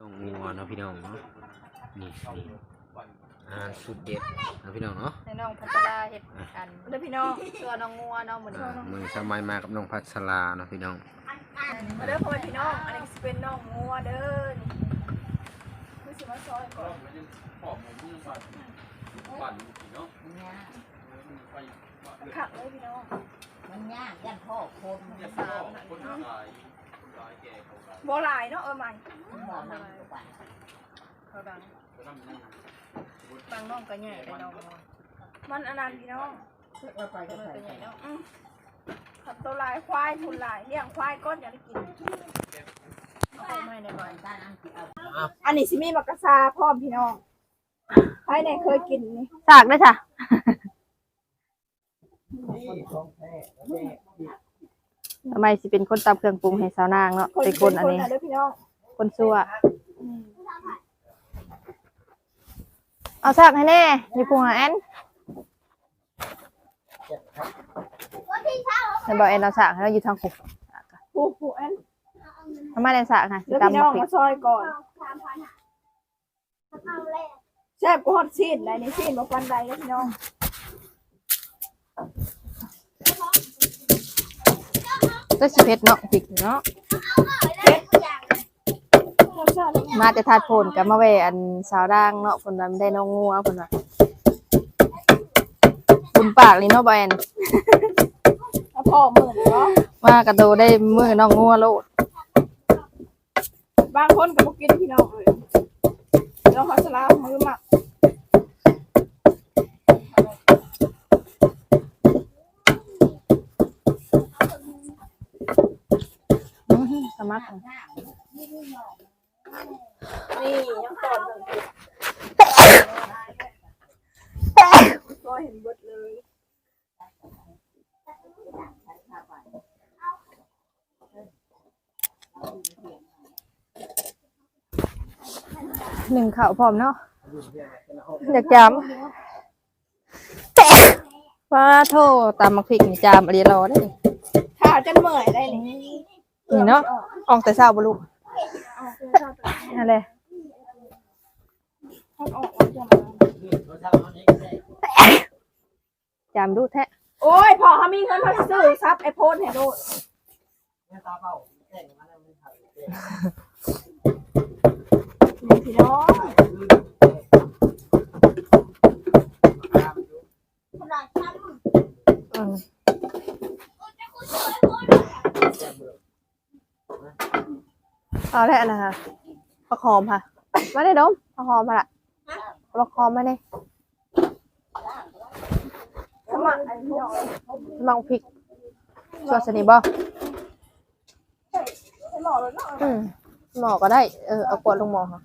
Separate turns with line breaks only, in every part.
น้องงัวเนาะพี่น้องเนาะนี่นี่อาหารสุดเด็ดเนาะพี่น้องเนาะ
ในน้องพัชราเห็ดกันเด้อพี่น้องตัวน้องงัวน้องเหมือน
อ่ามือสมัยมากับน้องพัชราเนาะพี่น้อง
มาเด้อพ่อแม่พี่น้องอันนี้สิเป็นน้องงัวเด้อนี่คือสิมาซอยก่อนขักเลยพี่น้อง
มันยากยันพ่อคน
สามนั่นเนาะ บ่หลายเนาะเออมัน
บอกมันทุกวัน
เขาดังบางน้องก็ใหญ่ไปน้องงัวมันอันนั้นพี่น้อง
เราไป
มั
ก็
น
ไป
ก็ใหญ่เนาะอืมขับตัวลายควายทุนลายเลี้ยงควายก้อนอยากได้กินเอาไปไม่ได้บ่อย
การอังกฤษเอา
อันนี้สิมีมักกะซาพร้อมพี่น้องใครในเคยกินนี่
สากด้วยจ้ะ ทำไมสิเป็นคนตำเครื่องปรุงให้สาวนางเนาะเป็นคนอันนี้
เด้อพี่น้อง
คนซัว
อืม
เอาสากให้แน่อยู่พุงหาแอนในบอกแอนเอาสากให้เราอยู่ทางขุก
ผู้ผู้อัน
ทำไมในสากค่ะสิ
เด้อ
ตำ
พี่น้
มา
อง
ผิด
มาซอยก่อนแซ่บกูฮอตซีนได้นี่ซีนบ่ปันใดเด้อพี่น้อง
ก็สิเผ็ดเนาะผิดเนาะ
รสชาติ
มาแต่ทาดโพนกับมาแวอันสาวด่างเนาะเพิ่นว่าไม่ได้น้องงัวเพิ่นว่าบุญปากเลยเนาะบอแอน
แล้วพอหมื่นเนาะ
มากระโดดได้มือน้องงัวโลด
บางคนก็บ่กินพี่น้องเลยน้องพัสลามือหมัก
อื้อ หือสมัคร
นี่ยังตอนหนึ่งก็เห็นบดเลย
หนึ่งข่าวพร้อมเนาะอยากจามว่าโทษตามมาคลิกนี่จามอะไรรอได้นี่
ถ้าจนเมื่อยได้นี่
นี่เนาะออกแต่เช้าบ่ลูก
อะทอดออกมาจะมา
มดูแท้
โอ้ยพอเขามีเงินเขาสิซื้อซับไอโฟนให้โดดนี่พี่น้อง
อืม เอาแหละนะคะผักหอมค่ะมาได้ดมผักหอมมาละผักหอมมาได้
สมัครไอ้พี่น้อง
พริกชวนสนิทบ่
ให้หมอเลยเนาะ
อืมหมอก็ได้ เออ เอากวดลงหมอค่ะ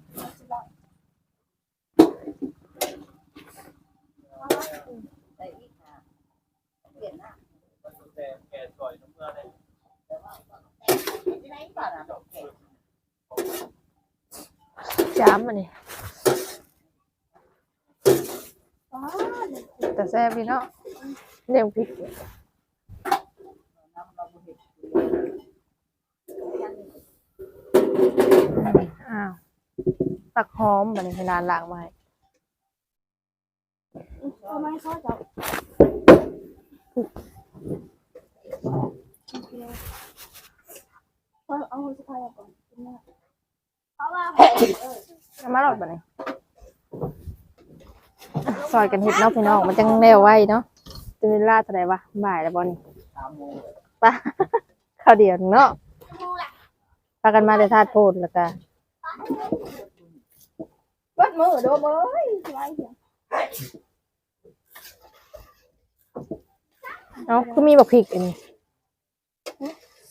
จามมันนี่แต่แซ่บดีเนาะเลี้ยพริกอ้าวตักหอมบันนี้ให้นานล้างมาให้
ทำไมเขาจะเอาเอาสะพายก่อน
มาหลอดบันนี้ซอยกันเห็ดเนาะพี่น้องมันจังเร็วไว้เนาะจะเวลาเท่าไหร่วะบ่ายแล้วบอนี่ปะข้าวเดียวเนาะพากันมาได้ทาดโพดแล้วก็
เบิดมือโดมเอ้ยไว้เหี้ย
เนาะคือมีบักพริกอันนี้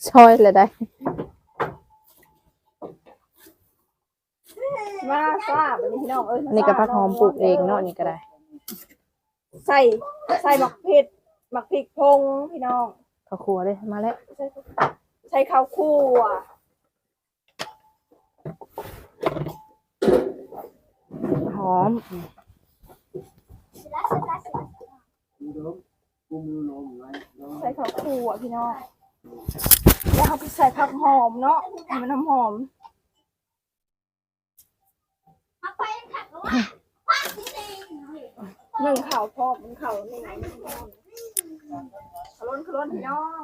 ซอยเลยได้
มาทราบอันนี้พี่น้องเอ้ย
อันนี้ก็ผักหอมปลูกเองเนาะอันนี่ก็ได้
ใส่ใส่หมักเผ็ดหมักพริกพงพี่น้อง
ข้าวครัวเลยมาแล้ว
ใส่ใส่ข้าวคั่ว
หอม
ใส่ข้าวคั่วพี่น้องแล้วเขาไปใส่ผักหอมเนาะให้มันน้ำหอม หนึ่งเข่าพอกมันเข่าในไหนมันนอนขล้นขล้นพี่น้อง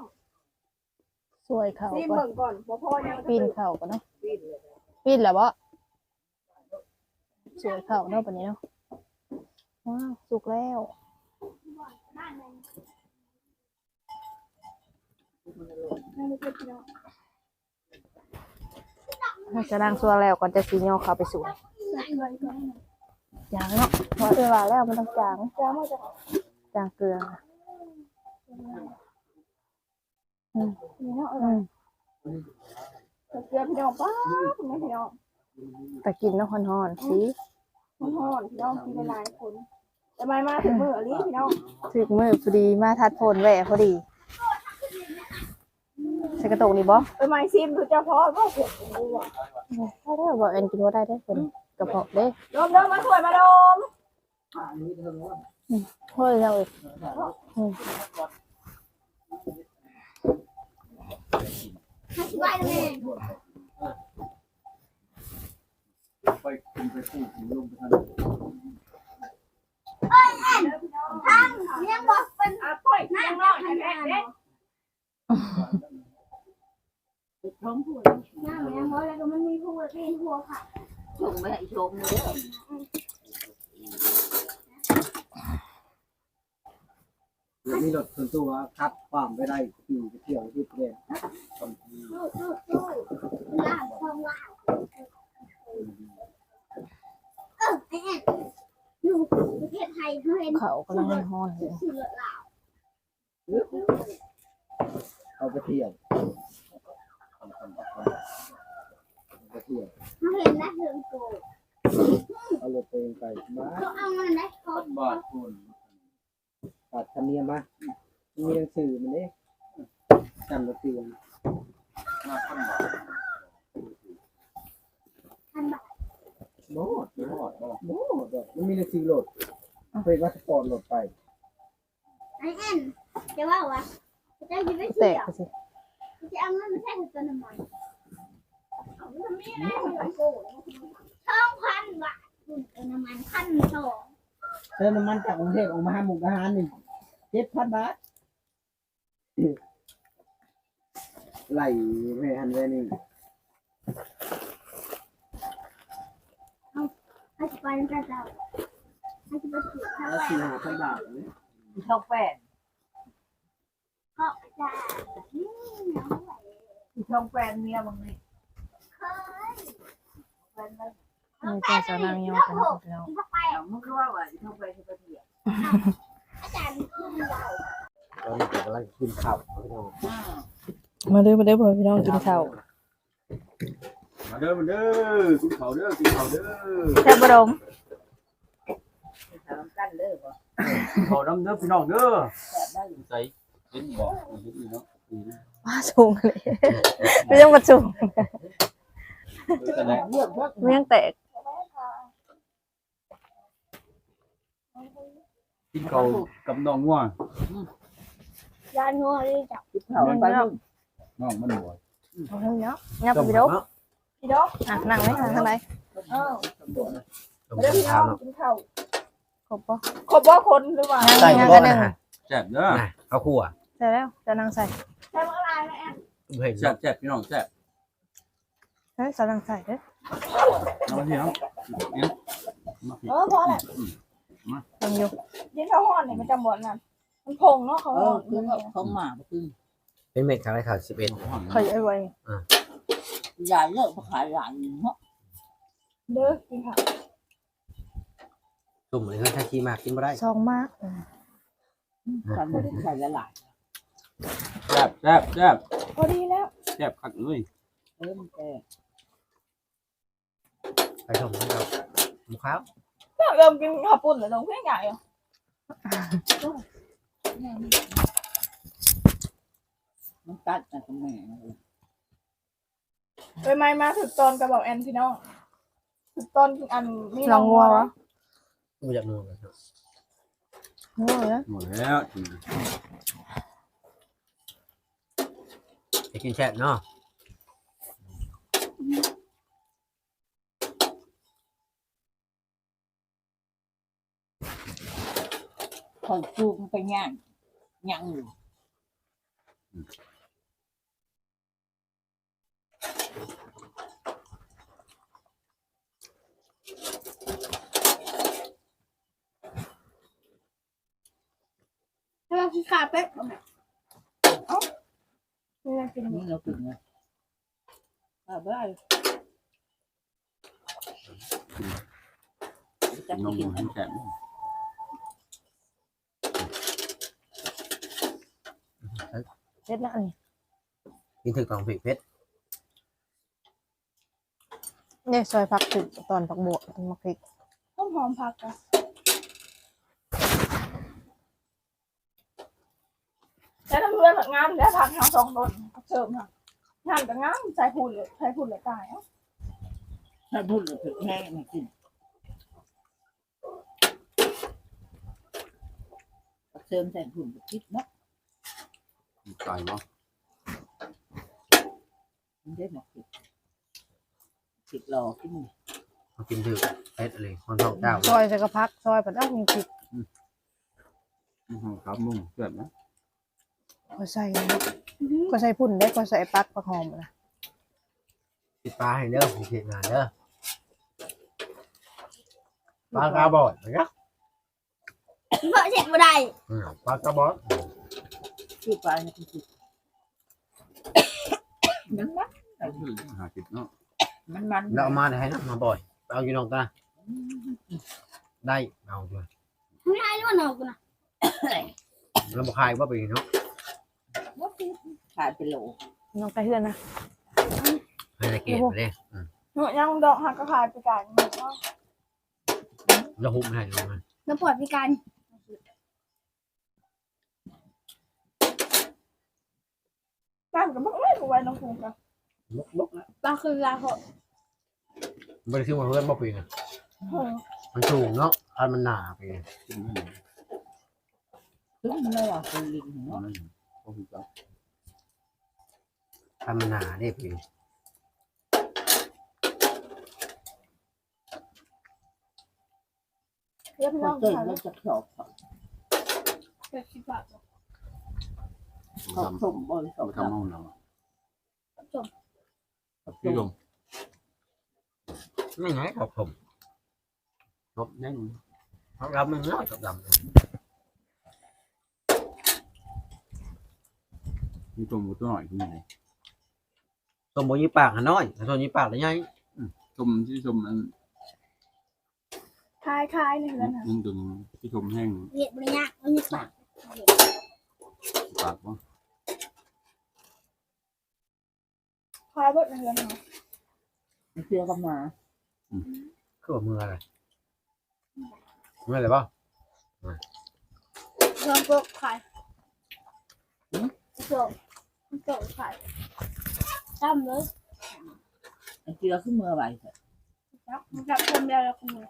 สวยเขา
ซี
ก่อน
เบิ่งก่อนพ่อพ่อยัง
ปีนเขาก่อนเนาะปีนแล้วบ่สวยเขาเนาะปานนี้เนาะว้าวสุกแล้วเราจะล้างซัวแล้วก่อนจะสีโยเขาไปสวย จางเนาะเพราะเวลาแล้วมันต้องจาง
จ้ามาจะ
จางเกลือ
นี่เนาะ
อืม
เกลือพี่น้องป้าคุณแม่พี่น้อง
แต่กินเนาะฮ้อนๆสิ
มันห่อนพี่น้องกินหลายคนแต่ไม่มาถึงมืออลีพี่น้อง
ถึกมือพอดีมาทัดโพนแหวะพอดีใส่กระโตกนี่บ่
ไปไม่ซิมดูเจ้าพ่อว่าเผ็ดดูอะ
ได้ได้บ่เอ็นกินบ่ได้ได้อเพิ่น กระเพาะเด้
ดมเดิมมาสวยมาดม
เฮ้ยเราอีก
ไปกินไปพูดถึงลงไปทาง
ยังบอกเป็นอะปล่อยยังรอดแม่เด็ก
ท้องพูด
ย่าแม่เพราะอะไรก็มันมีหัวตีนหัวค่ะ
ชงไม่ให้ชงเลย
เดี๋ยวนี้รถส่วนตัวคัดความไปได้ขี่ไปเที่ยวที่เรียน
สู้สู้สู้ล่างทองล่างเออไอ้แอนอยู่ประเทศไทยเขาเห็น
เขากำลังฮ้อนๆอยู่
สื่อลาว
เอาไปเที่ยวไป เที่ยว
เขาเห็นนะเรื่องโก
เอารถตัวเองไปมา
เขาเอามันได้เขา
บาทคุณตัดคันนี้มามีหนังสือมันเด้จำรถเตียงมาพันบาท
พันบาท
โน้ตโน้ตโน้ตมันมีหนังสือโหลดเป็นวัตถุปอนโหลดไป
ไอ้แอนจะว่าวะจะจะไป
แต
เที่
ก
ยจะเอาเงินมาใช้ตัวน้ำมันเอาเงิน มีอะไรเรื่องโกสองพันบาทคุณตัวน้ำมันพันสอง
เติมน้ำมันจากกรุงเทพออกมาห้ามุกดาหารหนึ่งเจ็ดพันบาทไหลไม่หันไปนี่
ให้ไปกันเจ้าให้ไปถือข้าว
แล้ว
แหว
สี่
น
ห้าพันบาทนี่
ท้องแป้ง
ก็จะอืมน้องไหว
ท้องแป้งเมียบางนี่
เคย
มีแต่สาวนางโยกันเนาะพี่น้อง
เข้าไป
เอามึงก็ว่าว่าท้องแป้งจะไปเที่ยว
อาจารย์คือเรา
ตอนนี้ผมกำลังกินข้าวพี่น้อง
มาเด้อมาเด้อพ่อพี่น้องกินข้าว
มาเด้อมาเด้อกินข้าวเด้อกินข้าวเด้อ
แซ่บบ่ดม
ทำกันเลยบ่
ข้าวน้ำเด้อพี่น้องเด้อ
แบบได้
ใส่เห็นบอกเห็นเนาะ
ว่าสูงเลยไม่ต้องมาสูง
แต่ไหน
เรื่องพวก
เมี่ยงแตก
กินข้าวกับน้องง่วง
ยานงัวเลยจับ
คิดเขาไปนู่น
น้องมันบ่อย
เอาเถอะเนาะงับไปพี่ดก
พี่ดอก
อะนั่งไหมนั่งทางไหน
เออเรื่องพี่น้องกินข้าว
ครบป่ะ
ครบว่าคนหรือเปล่า
ใส่บ่นะ
แซ่บเด้อ
น่ะข้าวคั่ว
ใส่แล้วจะนั่งใส่
ใช่เมื่อไรนะแอน
เห็น
แซ่บแซ่บพี่น้องแซ่บ
เฮ้ยจะนั่งใส่เด้อ
น้องพี่น้องเนี่ย
เออพอแหละ
ยังอยู่
ยินข้าวห่อนเนี่ยมันจะหมดนั่นมันพงเนาะเขา
เอ
ห่อ
อนคือเขาหมาคือ
เป็นเม็ดขาวไรขาวสิบเอ็ด
คอยไอ้ไว้
ยายเลิกมาขายหลานเนาะ
เด้อกินข้าว
ตุ่มเลยเฮ้ยถ้าขี้มากกินไม่ได้
ซองมาก
กันไม่ได้ใส่หลาน
แซ่บแซ่บแซ่บ
พอดีแล้ว
แซ่บคักเลย
เออมันแก่
ไปชมให้เราหมูขาว
เริ่มกินข้าวปุ้นแล้วลงเพื่อนใหญ่อะ
มันตัดนะคุณแม่
ไปไม่มาถึกตอนกระบอกแอนพี่น้องถึกตอนอันนี่
ลองงัววะ
ไม่อยากนัวกันเนาะ
งัวเลย
หมดแล้ว
จะกินแซ่บเนาะ
คอยจูงไปย่างย่างอยู่
ถ้าเราคิดขาเป็ดเอาไหมเอ้าไม่ได้กิน
นี่เรากินนะอ่าบ้าจะ
นม
กิน
ให้แข็ง
เฮ็ดนะอันนี้
กินถึงกล่องผิดเพชร
เนี่ยซอยผักถึกตอนผักบวกตอนมะพริก
ต้มหอมผักอะแล้วถ้าเพื่อนงามแล้วผักทั้งสองต้นเสริมค่ะงามกับงามใส่พูดเลยใส่พูดเลยตายเอ้า
ถ้าพูดถึงแห้งไม่กินเสริมใส่หุ่นคิดเนาะ
ไก่เนาะ
มันได้หมดคิดคิดรอกิน
เขากินถึงเพชรเลยคนท้องเจ้า
ซอยใส่กระพักซอยปัดเอ้ามีพริก
ครับมุ่งเกิดนะ
ก็ใส่นะก็ใส่พุ่นได้ก็ใส่ปักผักหอมนะ
ติดปลาให้เด้อผมเห็นงานเด้อปลากระบอกนะครับ
เพราะเช็ดบ่ได้
อืมปลากระบอก
ชื่อปลาเนี่ยคือมันมัน
หาจิตเนาะ
มันมัน
แล้วเอามาให้นะมาบ่อยเอาอยู่น้องตาได้เอาด้วย
ไม่ได้ด้วยเนาะกูนะ
แล้วบอกใครว่าไปเนาะ
ขายเป็นโหล
น้องไปเฮือนนะ
ให้ตะเกียบเลย
หนูยังดอกหักกระพายไปกัน
แล้วหุบให้ลงมา
น้ำปวดพิการ การกับมันไม่รู้ไว้น้องคงกัน
ลุกลุกแล้ว
ตาคือลาเหอะ
ไม่ได้คิดว่าเพื่อนบ่ปีนะ
เฮ้ย
มันสูงเนาะอันมันหนาไปไง
กินไม่ได้
ถึงไม่ว่าเป็นลิง
เนาะ
เนาะ
โอ้โหจ้า
อันมันหนาได้ปี
เรียกพี่
พ
น้
อ
อง
เกิด
ค่ะ
แล้วจะสอบ
เจ็ดสิบบาท
สอ บ
ทำ
ส่งบริษัท
ทำห้องเราพี่ลม
ไม่ไงขอบผม
ครบแน่น
เขาดำมันน้อยกับด
มีตัวหมูตัวหน่อยที่ไหนำ
ตัวโมยี่ปากหันน้อยแต่ตัวยี่ปากได้ไง
ชมที่ชมนั้น
คลายคลายนี่แล้วนะ
นั่นตัวที่ชมแห้ง
เห็ดบริยากมันมีปาก
ปากว่า
คลายเบิดนี่แล้วน
เชื่อกันมา
คือว่ามืออะไรมืออะไรบ้าง
ลองโปกคลายโจกโจกคลายตั้มเลยมัน
เชื่อขึ้นมื่อไหร่
ครับจับคนเดียวแล้วคนเดียว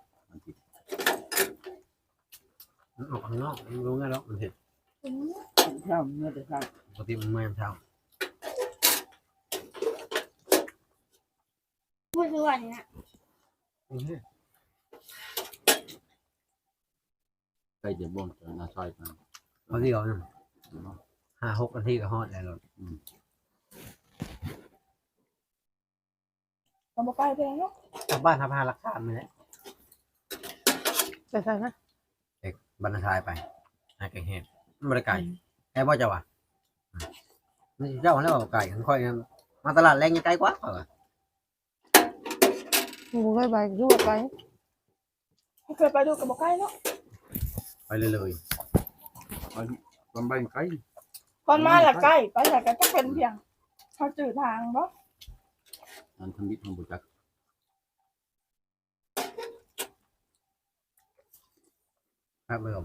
มันออกข้างนอกมันรู้ไงหรอกมันเห็น
เช้าเมื่อแต่เช้า
ปกติมันไม่เช้
พูดทุกวันนี้นะ
ใกล้จะบ่งจะน่าซอยกัน
เอาเดียวนะห้าหกนาทีก็ฮอดแล้วรถ
เราบอกไปเพลงเนาะ
กลับบ้านทำพารักษาไม่ได้
ใส่ใส่นะ
บรรทายไปหาไก่แห้งมันบริไก่แค่ว่าจะวะนี่เจ้าแล้วไก่ของค่อยมาตลาดแรงยังไกลกว่าเปล่า
กูเคยไปดูไป
เคยไปดูกับบอกใกล้เนาะ
ไปเลยเลย
ลำใบไก่
ก่อนมาละใกล้ไปไหนก็จะเป็นเพียงเขาจืดทางบ่
อันทำมิตรทำบุญจัก
ครับเริ่ม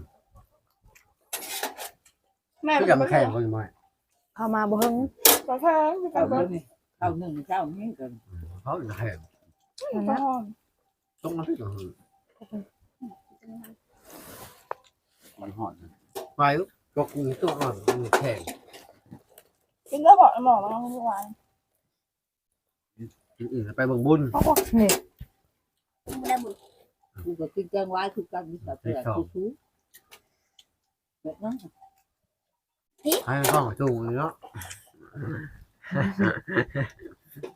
แม่
ก็จะมาแข่งคนใหม่
เข้ามาบ่เฮิง
ก็แค่ที่ไป
เช้า
เบิ
เมื่
ด
อเช้าหนึ่งเช้านี้กัน
เขาจะแข่ง
นั่น
ก็
นะ
หอม
ต้องมาที่ก็คือ
มันหอดนะ
ไปก็กูตัวอ่อนมันแข่ง
กินแล้วบอกหมอมาเมื่อวาน
อื่นๆไปเบิ่งบุญ
เขาบอก
นี่
ไม่ได้บุญ
กูก็กินแกงไว้คือกันมีแต่เพื่อคือแบบนั้น
ให้มันฟ้องสูงเนาะ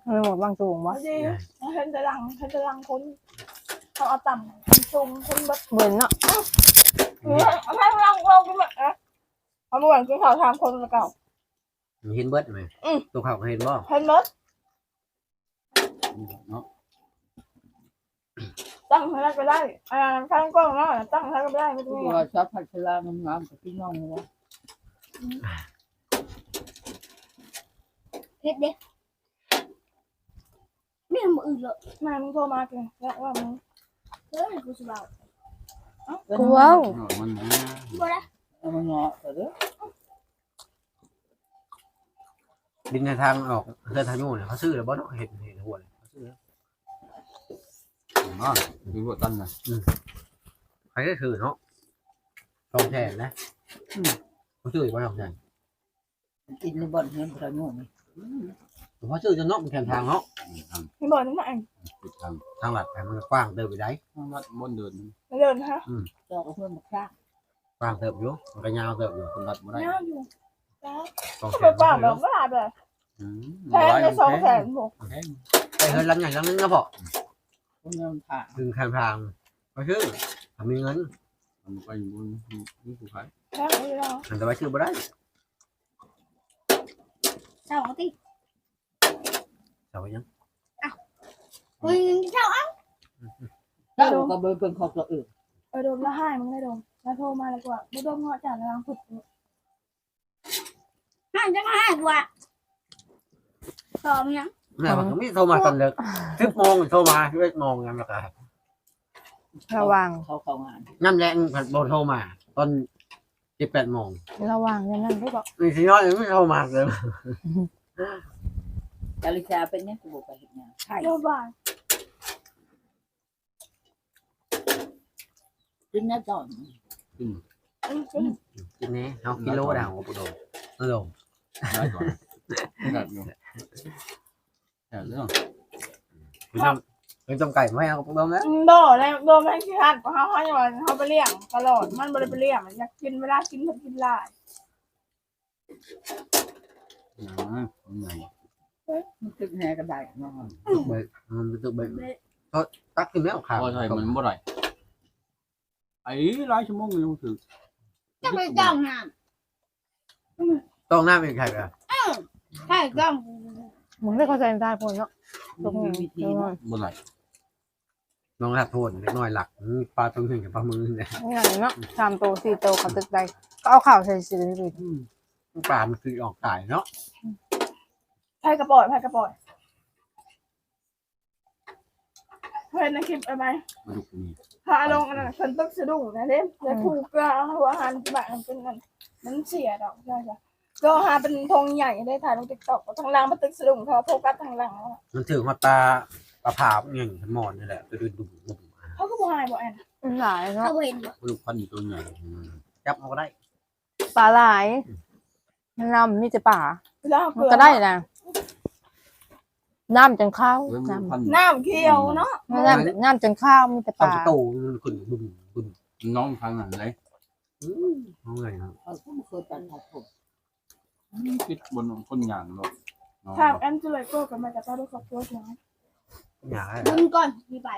มันหมดบางสูงวะ
พอดีเห็นแต่หลังเห็นแต่หลังคนเขาเอาต่ำคนสูงคนแบบ
เหมือนเนาะ
เออเอาให้หลังเราก็แบบนะเอาเมื่อวานกินข้าวทางคนละเก่า
เห็นเบิดไหม
อืม
ตัวเขาก็เห็นบ่
เห็นมด
เนาะ
ตั้งให้ได้ก็ได้อ่าข้างกล้องเนาะตั้งให้ก็ได้ไม่ต้อง
ตัวชอบพัชรางามๆกับพี่น้องวะ
เฮ็ดเด้ ไม่ทำอื่นเลย
แม่มึงโทรมาเกินแล้วว่ามึง
เฮ้ยกูสบาย
กูเว้า
เนาะมันนะ
บ่ได้
เอามาเงาะแต่เด้อ
ดินในทางออกเดินทางโน่นเนี่ยเขาซื้อแล้วบ่เนาะเห็นเห็นหัวเลยเขาซื้อแล้ว
เนาะคือว่าตั้นนะ
ใครก็คือเนาะทองแทนนะเขาซื้อบ่ทองแทน
กินในบ่อนเงินประโยชน์นี่
เขาซื้อจนเนาะมันแคมทางเนาะ
ทาง
ไม่บอกนี่มาเอง
ติดทาง
ทางหลักแต่มันกว้างเติบไปได้
ทางวัดบนเดิน
ไม่เดินฮะ
เจ้าก็เพื่อนมาฆ่าก
ว้างเติบอยู่มันก็ยาวเติบอยู่
คนรัดบ่ได้
ย่าอยู่แล้ว
ทอง
ก็
แท
ไป
น
บ้านแบบว่าแบบ
อืม
แพงในสองแสนหก
แพง
ไปเฮินหลังใหญ่หลังนึงนะพ่อ
คนเงินผ่า
ถึงแคมทางเขาซื้อถ้ามีเงิน
มันไปบนนี่ผู้ขาย
แพงเลยเนาะ
มันจะไปซื้อบ่ได้
เจ้าติ
เอาไปยัง
มึงเจ้า
เจ้าก็เบิ่งเป็นของตัวอื่น
เออโดมแล้วให้มึงได้โดมแล้วโทรมาแล้วกว่าไม่โดมเงาะจ่ายแล้วผุด
ห้าจะมาให้กูอะตอบยัง
แม่มันก็ไม่โทรมาตอนเลิกสิบโมงโทรมาสิบเอ็ดโมงยังไม่กล้า
ระวัง
เขาเข้างาน
น้ำแรงผัดโบโทรมา ตอนสิบแปดโมง
ระวังอย่างนั้นได้บอก
นี่สิน้อยยังไม่โทรมาเลย
จาริชาเป็นเนี่ยกูบอกไปเห็นงานใช่
โดนบ้าน
กินแน่ตอน
อืม
กินนี้เอากิโลดาวปุโดปุโด
ได้ก่อนได้อยู่แต่เรื่อง
คุณทำคุณทำไก่ไม่เอาปุโดนะ
โดนแล้วโดนแม่งขี้หันเขาเขาอย่างนั้นเขาไปเลี้ยงตลอดมันบริไปเลี้ยงอยากกินเวลากินมันกินหลาย
นะมันใหญ่
มันตึกแห่ก็ได้เนาะ
เบิกมันเป็นตัวเบิกก็ตักขึ้นแล้วขา
พอใช่มันบ่ได้ไอ้หลายชั่วโมงยังถือ
จะไปจ้องน้
ต้องหน้าเป็นใครกันำ
ใช่จ้อง
มึงได้เข้าใจได้ผลเนาะตรง
มี
นี้
วิธี
ตรง
เนาะ
นี้
บ่ได้
น้องหัดโทษเล็กน้อยหลักปลาตัวหนึ่งกับปลามือเนี่ย
อย่างนี้เนาะสามโตวสี่โตวเขาตึกใดก็เอาข่าวใส่ซื้อไป
ปลามันคือออกตายเนาะ
ไพ่กระป๋อยไพ่กระป๋อยเห็นในคลิปอะไร
มาดูนี่
พาลงอันนั้นคนต้องสะดุ้งนะเด้แล้วถูกก็เอาหัวหันแบบมันเป็นมันมันเสียดอกใช่จ้ะก็หาเป็นธงใหญ่ได้ถ่ายลงติ๊กต็อกทางล่างมันตึกสะดุ้งเขาโฟกัสทางล่าง
มันถือมาตาปลาผาเงี้ยหมอนนี่แหละไปดูดูดู
เขาก็บอกหายบอกแอน
หลายเนาะ
เขาเห็นบ่
ลูกพันธุ์ตัวใหญ่
จับเอาก็ได้
ปลาหลายน้ำมีแต่ป่า
เวลาเก
มัน
ลือ
ก็ได้นะ น้ำจังข้าว
เว้ย
น้
พันธุ์
น้ำเคียวเนาะำ
น้ำน้ำจังข้าวมีแต่
ตอ
ป่า
นโตมันขึ้นบึ้มบึ้ม
น้องทางนั้นเลย
เอาไงครับ
เขาก็ไม่เคยตัดผม
คิดบนคนอย่างหรอกน้อง
ถามแอนจูเลยโก้กับแม่กับตาด้วยครอบครัวใช่ไหม
อยากให้
มึงก่อนมีไป